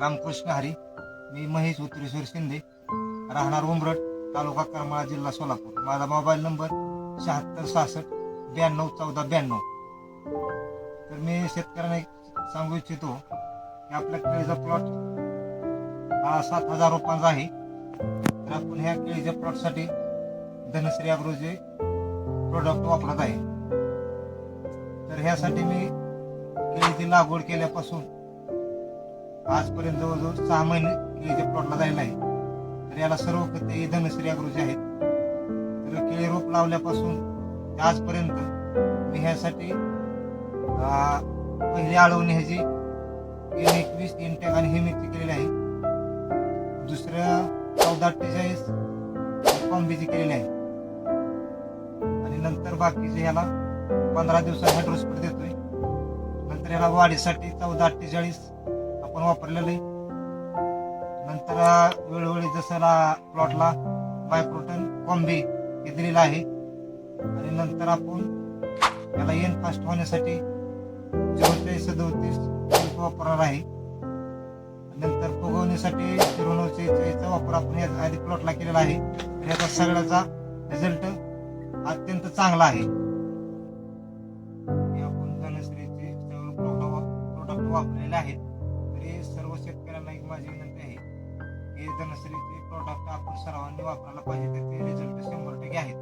रामकृष्ण हरी मी महेश उत्तरेश्वर शिंदे राहणार उमरट तालुका करमाळा जिल्हा सोलापूर. माझा मोबाईल नंबर शहात्तर सहासष्ट ब्याण्णव चौदा ब्याण्णव. तर मी शेतकऱ्यांना एक सांगू इच्छितो की आपल्या केळीचा प्लॉट हा सात हजार रुपयांचा आहे. तर आपण ह्या केळीच्या प्लॉटसाठी धनश्री अग्रोजे प्रोडक्ट वापरत आहे. तर ह्यासाठी मी केळीची लागवड केल्यापासून आजपर्यंत जवळजवळ सहा महिने केळीच्या प्लॉटला जायला आहे. तर याला सर्व खते ही धनश्री आहेत. तर केळी रोप लावल्यापासून आजपर्यंत मी ह्यासाठी पहिली आळवणी ह्याची एन एकवीस इंटॅक आणि हेमिकची केलेली आहे. दुसऱ्या चौदा अठ्ठेचाळीस कॉम्बीची केलेली आहे. आणि नंतर बाकीचे ह्याला पंधरा दिवसात हायड्रोस्पीड देतोय. नंतर ह्याला वाढीसाठी चौदा अठ्ठेचाळीस आपण वापरलेलं आहे. नंतर वेळोवेळी जसं प्लॉटला बायप्रोटन कॉम्बे हे दिलेलं आहे. आणि नंतर आपण याला एन फास्ट होण्यासाठी चौतीस सदोतीस वापरणार आहे. नंतर फुगवण्यासाठी चिरवणूकीचा वापर आपण या आधी प्लॉटला केलेला आहे. तर याचा सगळ्याचा रिझल्ट अत्यंत चांगला आहे. हे आपण धनश्रीचे प्रोडक्ट वापरलेले आहेत. धनश्रीचे प्रोडक्ट आपण सर्वांनी वापरायला पाहिजे त्याचे रिझल्ट शंभर टक्के आहेत.